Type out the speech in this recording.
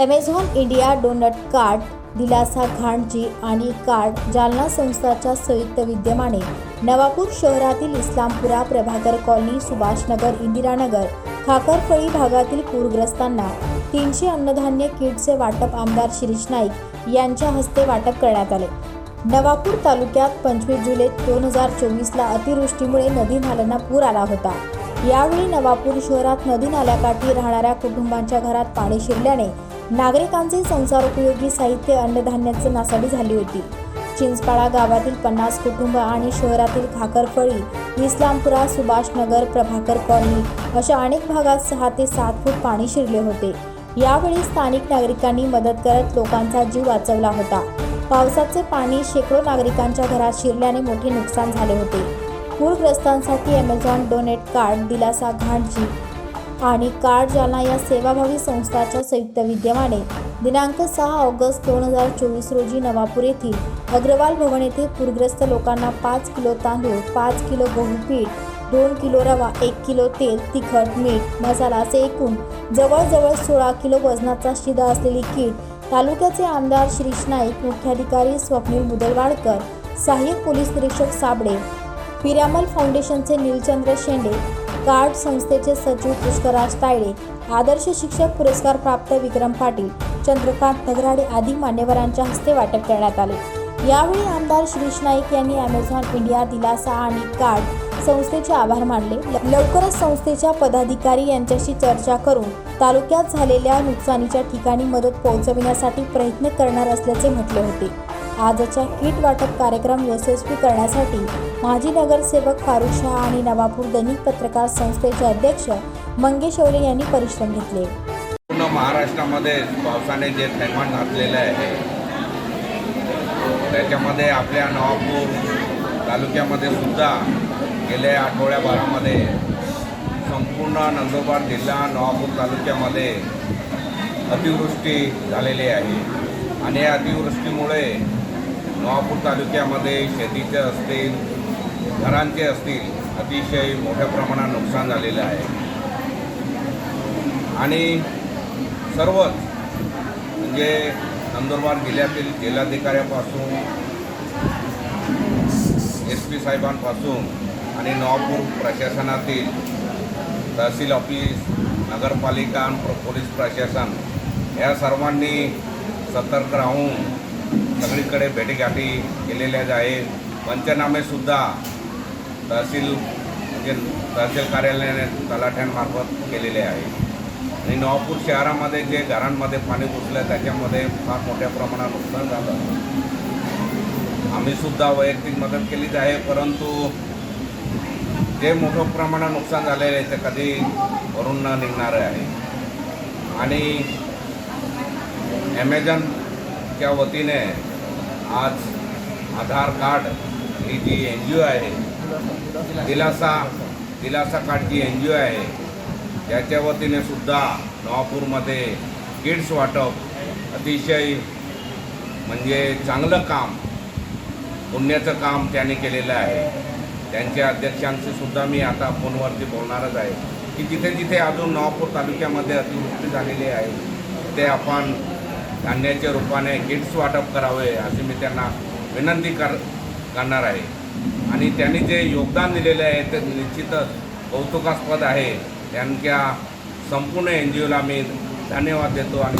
Amazon India doughnut card दिलासा घाणजी आणि card Jalna संस्थाच्या संयुक्त विद्यमाने नवापूर शहरातील इस्लामपुरा प्रभाकर कॉलनी सुभाषनगर इंदिरानगर खाकरफळी भागातील पूरग्रस्तांना तीनशे अन्नधान्य किटचे वाटप आमदार शिरीष नाईक यांच्या हस्ते वाटप करण्यात आले. नवापूर तालुक्यात पंचवीस जुलै दोन हजार चोवीसला अतिवृष्टीमुळे नदी नाल्यांना पूर आला होता. यावेळी नवापूर शहरात नदी नाल्याकाठी राहणाऱ्या कुटुंबांच्या घरात पाणी शिरल्याने नागरिकांचे संसारोपयोगी साहित्य अन्नधान्याचे नासाडी झाली होती. चिंचपाडा गावातील पन्नास कुटुंब आणि शहरातील खाकरफळी इस्लामपुरा सुभाषनगर प्रभाकर कॉलनी अशा अनेक भागात सहा ते सात फूट पाणी शिरले होते. यावेळी स्थानिक नागरिकांनी मदत करत लोकांचा जीव वाचवला होता. पावसाचे पाणी शेकडो नागरिकांच्या घरात शिरल्याने मोठे नुकसान झाले होते. पूरग्रस्तांसाठी अमेझॉन डोनेट कार्ड दिलासा घाटजी आणि कार्ड जालना या सेवाभावी संस्थाच्या संयुक्त विद्यमाने दिनांक सहा ऑगस्ट दोन हजार चोवीस रोजी नवापूर येथील अग्रवाल भवन येथे पूरग्रस्त लोकांना पाच किलो तांदूळ पाच किलो गहू पीठ दोन किलो रवा एक किलो तेल तिखट मीठ मसाला असे एकूण जवळजवळ सोळा किलो वजनाचा शिदा असलेली किट तालुक्याचे आमदार श्रीश नाईक मुख्याधिकारी स्वप्नील मुदलवाडकर सहाय्यक पोलीस निरीक्षक साबळे पिरामल फाउंडेशनचे नीलचंद्र शेंडे कार्ड संस्थेचे सचिव पुष्कराज तायडे आदर्श शिक्षक पुरस्कार प्राप्त विक्रम पाटील चंद्रकांत नगराडे आदी मान्यवरांच्या हस्ते वाटप करण्यात आले. यावेळी आमदार श्रीश नाईक यांनी अमेझॉन इंडिया दिलासा आणि कार्ड संस्थेचे आभार मानले. ल- लवकरच संस्थेच्या पदाधिकारी यांच्याशी चर्चा करून तालुक्यात झालेल्या नुकसानीच्या ठिकाणी मदत पोहोचविण्यासाठी प्रयत्न करणार असल्याचे म्हटले होते. आजच्या किट वाटप कार्यक्रम यशस्वी करण्यासाठी माजी नगरसेवक फारुख शहा आणि नवापूर दैनिक पत्रकार संस्थेचे अध्यक्ष मंगेश ओले यांनी परिश्रम घेतले. पूर्ण महाराष्ट्रामध्ये पावसाने जे थैमान घातलेलं आहे त्याच्यामध्ये आपल्या नवापूर तालुक्यामध्ये सुद्धा गेल्या आठवड्याभरामध्ये संपूर्ण नंदुरबार जिल्हा नवापूर तालुक्यामध्ये अतिवृष्टी झालेली आहे. आणि या अतिवृष्टीमुळे नवापूर तालुक्यामध्ये शेतीचे असतील घरांचे असतील अतिशय मोठ्या प्रमाणात नुकसान झालेलं आहे. आणि सर्वच म्हणजे नंदुरबार जिल्ह्यातील जिल्हाधिकाऱ्यापासून एस पी साहेबांपासून आणि नवापूर प्रशासनातील तहसील ऑफिस नगरपालिका आणि पोलीस प्रशासन या सर्वांनी सतर्क राहून सगळीकडे भेटीगाठी केलेल्या आहे. पंचनामेसुद्धा तहसील म्हणजे तहसील कार्यालयाने तलाठ्यांमार्फत केलेले आहे. आणि नवापूर शहरामध्ये जे घरांमध्ये पाणी घुसलं त्याच्यामध्ये फार मोठ्या प्रमाणात नुकसान झालं. आम्ही सुद्धा वैयक्तिक मदत केलीच आहे परंतु जे मोठं प्रमाणात नुकसान झालेलं आहे ते कधी भरून न निघणारं आहे. आणि ॲमेझॉनच्या वतीने आज आधार कार्ड ही जी एन जी ओ आहे दिलासा दिलासा कार्ड जी एन जी ओ आहे त्याच्या वतीने सुद्धा नवापूरमध्ये किड्स वाटप अतिशय म्हणजे चांगलं काम पुण्याचं काम त्याने केलेलं आहे. त्यांच्या अध्यक्षांशी सुद्धा मी आता फोनवरती बोलणारच आहे की जिथे जिथे अजून नवापूर तालुक्यामध्ये अतिवृष्टी झालेली आहे ते आपण धान्याच्या रूपाने किट्स वाटप करावे अशी मी त्यांना विनंती कर करणार आहे. आणि त्यांनी जे योगदान दिलेले आहे ते निश्चितच कौतुकास्पद आहे. त्यांच्या संपूर्ण एन जी ओला मी धन्यवाद देतो आणि